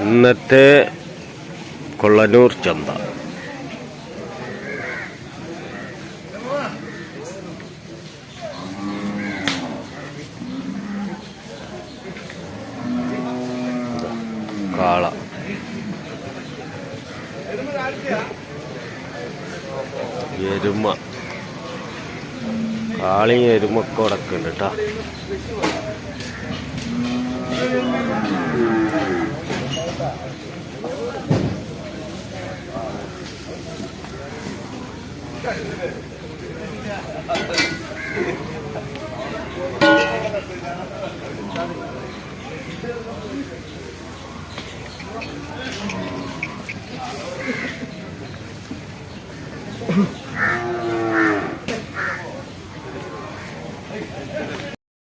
ഇന്നത്തെ കൊള്ളനൂർ ചന്ത. കാള. എരുമ. എരുമക്കോടൊക്കെ ഉണ്ട് കേട്ടാ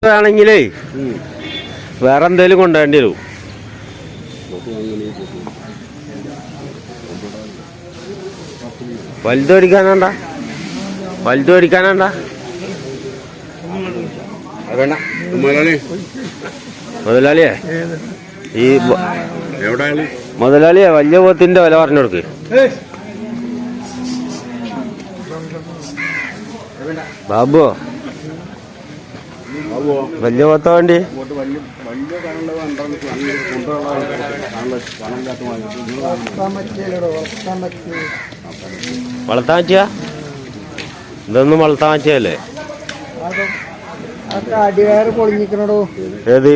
വേണമെങ്കിലേ വേറെ എന്തേലും കൊണ്ടുവേണ്ടി വരും. വലുത് വേണ്ട. മുതലാളി. മുതലാളിയെ? ഈ മുതലാളിയെ വലിയ പോത്തിന്റെ വില പറഞ്ഞു കൊടുക്ക്. ബാബു വലിയ പോത്ത വണ്ടി. വളർത്താൻ പറ്റിയ? ഇതൊന്നും വളർത്താൻ പറ്റിയല്ലേ? ഏത്?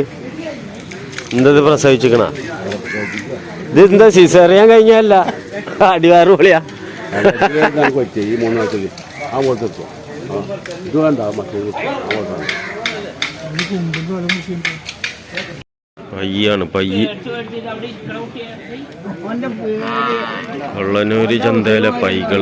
എന്തത് പ്രസവിച്ചിക്കണ. ഇത് എന്താ സിസറിയാൻ കഴിഞ്ഞല്ല അടിവാറ് പൊളിയാ. ഈ മൂന്നാഴ്ചയിൽ ആ ഇത് വേണ്ട മറ്റേ പയ്യാണ് പയ്യ. കൊള്ളനൂര് ചന്തയിലെ പൈകൾ.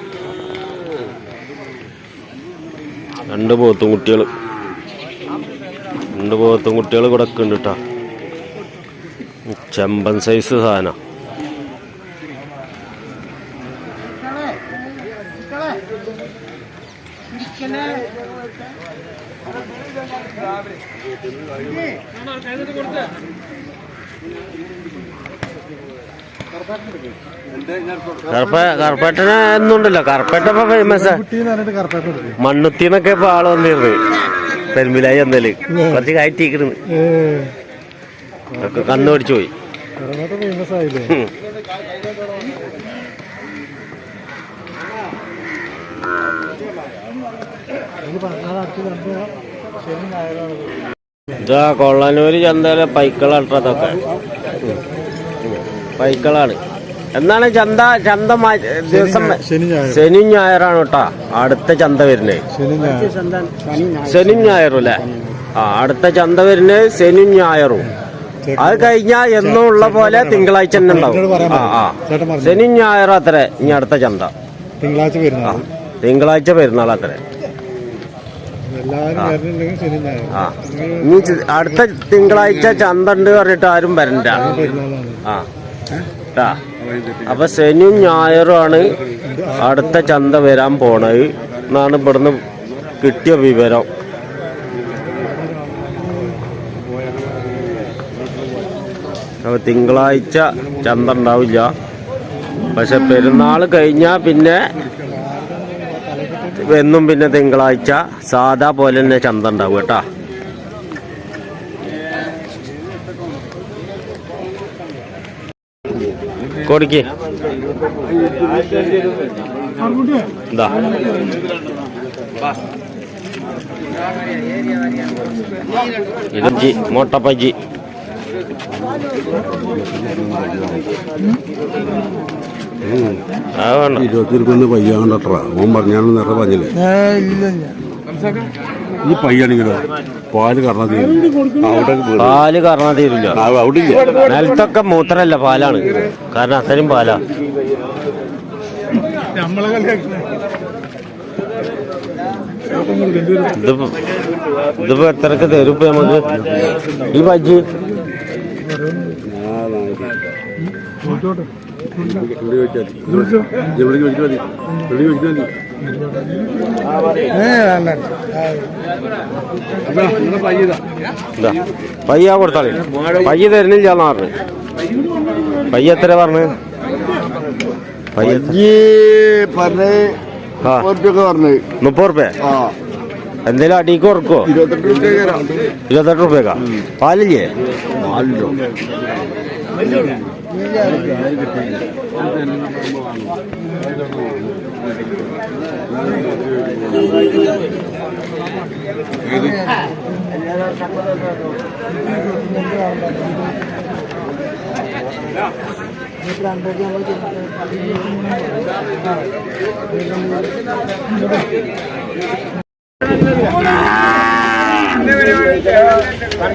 രണ്ട് പോത്തും കുട്ടികൾ രണ്ട് പോത്തും കുട്ടികൾ കിടക്കുന്നുണ്ട് കേട്ടോ ചെമ്പൻ സൈസ് സാധന. കറുപ്പ കറുപ്പേട്ടനെ എന്നുണ്ടല്ലോ. കറുപ്പേട്ട ഫേമസ് മണ്ണുത്തിന്നൊക്കെ ഇപ്പൊ ആൾ വന്നിരുന്നു. പെരുമ്പിലായി വന്നൽ. കുറച്ച് കയറ്റിക്കിരുന്നു ഒക്കെ കണ്ണു പിടിച്ചു പോയി. ഇത് കൊള്ളനൂര് ചന്തയിലെ പൈക്കളാട്ടോ അതൊക്കെ പൈക്കളാണ് എന്നാണ് ചന്ത ചന്ത ദിവസം ശനി ഞായറാണ് കേട്ടാ. അടുത്ത ചന്ത വരുന്നത്. ശനി ഞായറും അല്ലേ? ആ അടുത്ത ചന്ത വരുന്നത് ശനി ഞായറും. അത് കഴിഞ്ഞാൽ എന്നും ഉള്ള പോലെ തിങ്കളാഴ്ച തന്നെ ഉണ്ടാവും. ആ ആ. ശനി ഞായറും അത്ര. ഇനി അടുത്ത ചന്ത. തിങ്കളാഴ്ച വരുന്നത് തിങ്കളാഴ്ച പെരുന്നാൾ അത്ര. ശനി ഞായർ. ആ. ഇനി അടുത്ത തിങ്കളാഴ്ച ചന്ത ഉണ്ട് പറഞ്ഞിട്ട് ആരും വരണ്ട. ആ. അപ്പൊ ശനിയും ഞായറും ആണ് അടുത്ത ചന്ത വരാൻ പോണത് എന്നാണ് ഇവിടുന്ന് കിട്ടിയ വിവരം. അപ്പൊ തിങ്കളാഴ്ച ചന്ത ഉണ്ടാവില്ല. പക്ഷെ പെരുന്നാൾ കഴിഞ്ഞാൽ പിന്നെ എന്നും പിന്നെ തിങ്കളാഴ്ച സാധാ പോലെ തന്നെ ചന്ത ഉണ്ടാവും കേട്ടാ. കൊടുക്ക് ഇതാ ഇഞ്ചി മുട്ടപ്പജി അത് വേണ്ട ഇരുപത്തി ഇരുപത്തൊന്ന് പയ്യാണ്ടത്ര ഓൻ പറഞ്ഞാലും നേരത്തെ പറഞ്ഞില്ലേ ഇല്ല ഇല്ല ഈ പയ്യാണെങ്കിലോ പാൽ കറണ തീരും. അവിടെ വീട്. പാൽ കറണ തീരില്ല. അവിടെ ഇല്ല. നിലത്തൊക്കെ മൂത്രല്ല പാലാണ്. കാരണം അത്രയും പാലാ. ഇതിപ്പോ ഇതിപ്പോ എത്രക്ക് തരും ഇപ്പൊ നമുക്ക്? ഈ ബജ്ജി. ഇവിടെ ചോദിച്ചാൽ മതി. ഇവിടെ ചോദിച്ചാൽ മതി. ഇവിടെ ചോദിച്ചാൽ മതി. പയ്യ കൊടുത്താളി. പയ്യ തരുന്നില്ല പറഞ്ഞു. പയ്യ എത്ര? പറഞ്ഞു മുപ്പത് റുപ്യ എന്തേലും അടിക്ക് ഉറക്കോ ഇരുപത്തെട്ട് റുപ്യ റുപ്യക്കാ പാലില്ലേ? നാലിലോ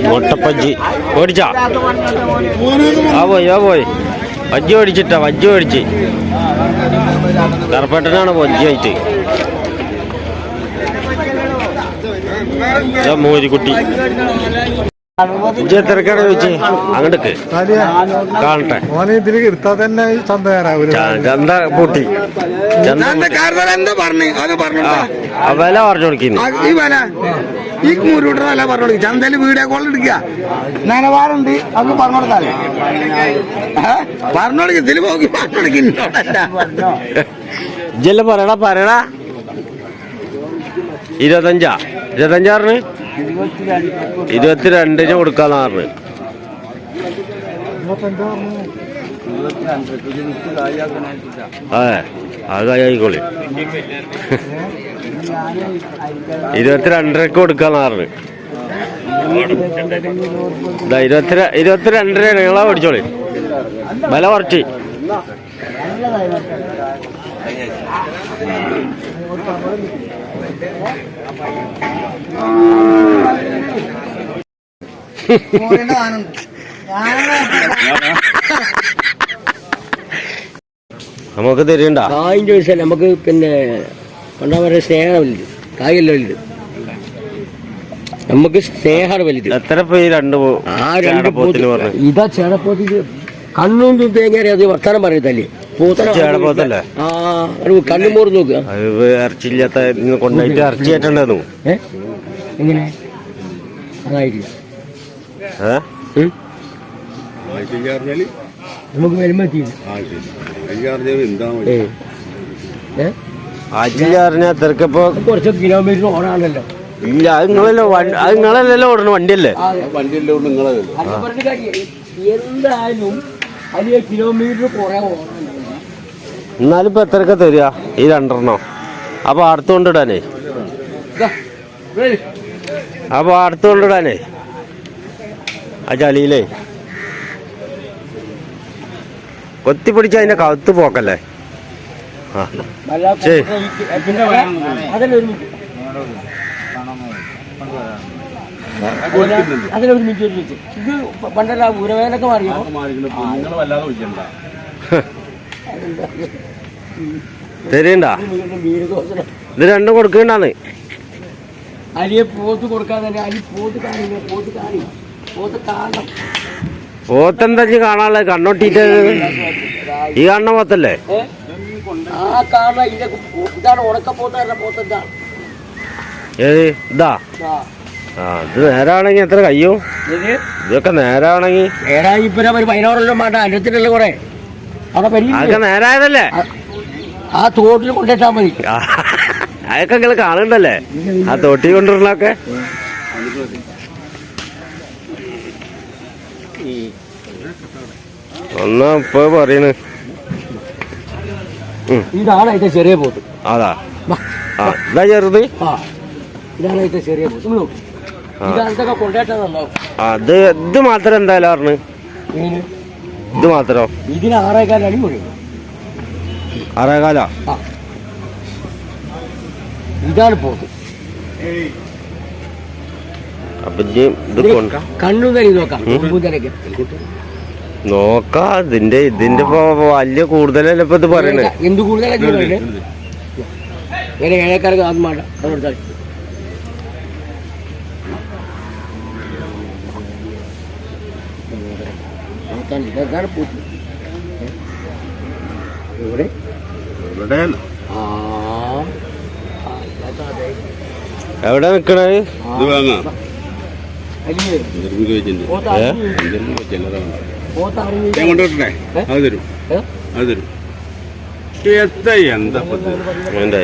മുട്ടപ്പജ്ജി ഓടിച്ചാ ആ പോയി ആ പോയി വജ്ജി ഓടിച്ചിട്ടാ വജ്ജി ഓടിച്ച് കറുപ്പട്ടനാണ് വജ്ജിയായിട്ട് മോരിക്കുട്ടി ചോദിച്ചേ അങ്ങോട്ടേക്ക്. കാണട്ടെ. ഓനെ ഇതിൽ എടുത്താൽ തന്നെ ചന്ത ചന്ത പൊട്ടി. എന്താ പറഞ്ഞു? അത് പറഞ്ഞു വില പറഞ്ഞു കൊടുക്കുന്നു. ഈ വില. ഈ മൂരൂട്ട വില പറഞ്ഞു ചന്തയിൽ വീഡിയോ കോൾ എടുക്കുക. നനവാറുണ്ട് അത് പറഞ്ഞു കൊടുത്താലേ. പറഞ്ഞു കൊടുക്കും. ഇതിൽ പോക്കി പറഞ്ഞു കൊടുക്കുന്നോടല്ല ഇജ്ജെല്ലാം പറയടാ പറയടാ. ഇരുപത്തഞ്ചാ. ഇരുപത്തഞ്ചാറിന് ഇരുപത്തിരണ്ടിന് കൊടുക്കാന്ന് പറഞ്ഞു. ആ അത് ആയിക്കോളി. ഇരുപത്തിരണ്ടരക്ക് കൊടുക്കാന്ന് പറഞ്ഞു. ഇതാ ഇരുപത്തി ഇരുപത്തിരണ്ടര നിങ്ങളാ പഠിച്ചോളി വില കുറച്ച്. നമുക്ക് തരണ്ട കായിന്റെ വിഷയം നമുക്ക് പിന്നെ പണ്ടാ പറയുക സ്നേഹം വലുത്. കായല്ല വലുത്. നമുക്ക് സ്നേഹമാണ് വലുത്. എത്ര പേര് രണ്ട് ആ രണ്ട് പോത്തിന് ഇതാ ചേടപ്പോത്തിന് കണ്ണും തേങ്ങ അത് വർത്താനം പറയത്തല്ലേ? ചേടപ്പോത്തല്ലേ? ആ ഒരു കണ്ണും മോറ് നോക്കുക ഇറച്ചി ഇറച്ചില്ലാത്ത കൊണ്ടായിട്ട് കൊണ്ടുപോയിട്ട് ഇറച്ചി ആയിട്ടുണ്ടായിരുന്നു ഏ? എങ്ങനെ നമുക്ക് വരുമ്പോ കുറച്ച് കിലോമീറ്റർ ഓടാണല്ലോ. ഇല്ല അത് നിങ്ങളല്ലോ വണ്ടി അത് നിങ്ങളല്ലല്ലോ ഓടണ വണ്ടിയല്ലേ? എന്തായാലും കിലോമീറ്റർ കുറെ എന്നാലും ഇപ്പൊ എത്രക്ക തരിക? ഈ രണ്ടെണ്ണം? അപ്പൊ അടുത്ത് കൊണ്ടിടാനേ അപ്പൊ അടുത്ത് കൊണ്ടിടാനേ ആ ചളിയിലേ കൊത്തി പിടിച്ച അതിന്റെ കത്ത് പോക്കല്ലേ? ആ. ശരി. അതിലൊരു മിനിറ്റ്. അതിലൊരു മിനിറ്റ് ഒരു മിനിറ്റ്. ഇത് പണ്ടല്ല ഉരവേനൊക്കെ മാറിയോ? തരണ്ട ഇത് രണ്ടും കൊടുക്കണ്ടാന്ന് അലിയെ പോത്ത് കൊടുക്കാൻ തന്നെ അലി പോത്ത് കാണില്ല പോത്ത് കാണി. പോത്ത് കാണണം. പോത്തെന്താ കാണാനുള്ളത്? കണ്ണൊട്ടിട്ട് ഈ കാണുന്ന പോത്തല്ലേ? ആ കാണുന്ന ഇതിന്റെ ഇതാണ് ഉണക്ക പോത്തായിരുന്ന പോത്തെന്താ ഏത്? ഇതാ. ആ. ഇത് നേരാണെങ്കിൽ എത്ര കയ്യോ? ഇത് ഇതൊക്കെ നേരാണെങ്കിൽ ഇപ്പൊ ഒരു പതിനാറെല്ലാം വേണ്ട അഞ്ചത്തിലുള്ള കുറെ. അവിടെ അതൊക്കെ പരിചയം നേരായതല്ലേ? ആ തോട്ടിൽ കൊണ്ടിട്ടാ മതി. അതൊക്കെ നിങ്ങൾ കാണണ്ടല്ലേ ആ തൊട്ടി കൊണ്ടുവരണൊക്കെ. ഒന്നാ ഇപ്പൊ പറയണ്. ഇതാണ് അതിന്റെ ചെറിയ പോത്ത്. അതാ. ആ ഇതാ ചെറുത്. ഇതാണ് അതിന്റെ ചെറിയ പോത്ത്. അത് ഇത് മാത്രം എന്തായാലും പറഞ്ഞു ഇത് മാത്രം. ഇതിന് ആറേകാലാണ് അറേകാല ഇതാണ് ഇത് കൊണ്ട് നോക്കാം. നോക്കാ ഇതിന്റെ ഇതിന്റെ ഇപ്പൊ വലിയ കൂടുതലല്ല ഇപ്പൊ ഇത് പറയണേ? എന്ത് ഇങ്ങനെ ഏഴേക്കാർക്ക് ഇതാണ് പൂത്ത്. ഇവിടെ ആ, ഇതാ അതെ. എവിടെ നിക്കണേ? ഇത് വാങ്ങാം. ഞാൻ കൊണ്ടുവരട്ടെ അത് തരും? അത് തരും. എത്ര എന്താ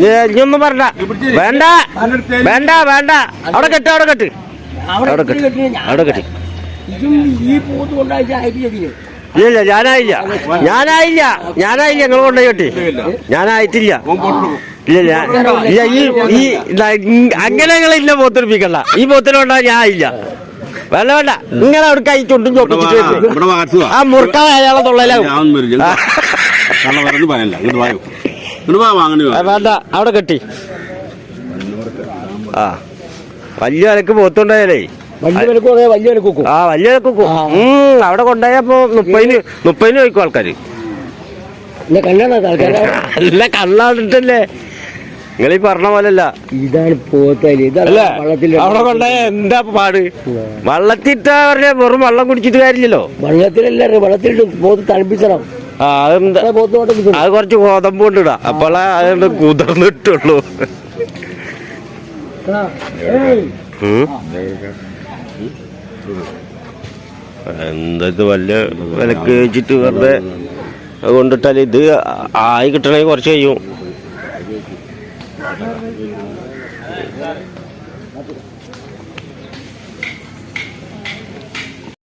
ഞാൻ ഇനിയൊന്നും പറഞ്ഞ വേണ്ട. വേണ്ട വേണ്ട. അവിടെ കെട്ട് അവിടെ കെട്ട്. അവിടെ കെട്ടി അവിടെ കെട്ടി. ഇതും ഈ പോത്ത് കൊണ്ടാഴ്ച ചെയ്തിന് ഇല്ല ഞാനായില്ല. ഞാനായില്ല. ഞാനായില്ല നിങ്ങൾ കൊണ്ടുപോയി കെട്ടി. ഞാനായിട്ടില്ല. ഇല്ല ഇല്ല ഈ ഈ അങ്ങനെ നിങ്ങൾ ഇല്ല പോത്തെടുപ്പിക്കണ്ട ഈ പോത്തിനുണ്ടാ ഞാൻ ഇല്ല വേണ്ട വേണ്ട. ഇങ്ങനെ അവിടെ കൈ ചുണ്ടും ചോട്ടിച്ചിട്ട് ആ മുറുക്കാൻ അയാളെ തൊള്ളയിലാവും ഞാൻ ഒന്നും വരില്ല. കാരണം ഇങ്ങോട്ട് വായോ. ഇങ്ങോട്ട് വാ വാങ്ങണി വേണ്ട. അവിടെ കെട്ടി. ആ. വലിയ വരക്ക് പോത്തുണ്ടായാലേ. ആ വലിയ കുക്കു അവിടെ കൊണ്ടുപോയപ്പോ മുപ്പതിന് മുപ്പതിന് ചോദിക്കും ആൾക്കാര്. അല്ല കള്ളാണ്ടിട്ടല്ലേ നിങ്ങൾ ഈ പറഞ്ഞ പോലല്ല. ഇതാണ് അവിടെ കൊണ്ടുപോയ എന്താ പാട്? വള്ളത്തിട്ട പറഞ്ഞ വെറും വെള്ളം കുടിച്ചിട്ട് കാര്യമില്ലല്ലോ. വള്ളത്തിലല്ല വള്ളത്തിലിട്ട് പോത്ത് തണുപ്പിച്ചണം. അതാ കുറച്ച് ഗോതമ്പ് കൊണ്ടിടാ. അപ്പോളാ അതുകൊണ്ട് കുതിർന്നിട്ടുള്ളൂ. എന്താ ഇത് വല്ല വിലക്ക് വെച്ചിട്ട് വെറുതെ കൊണ്ടിട്ടാൽ ഇത് ആയി കിട്ടണമെങ്കിൽ കുറച്ച് കഴിയും.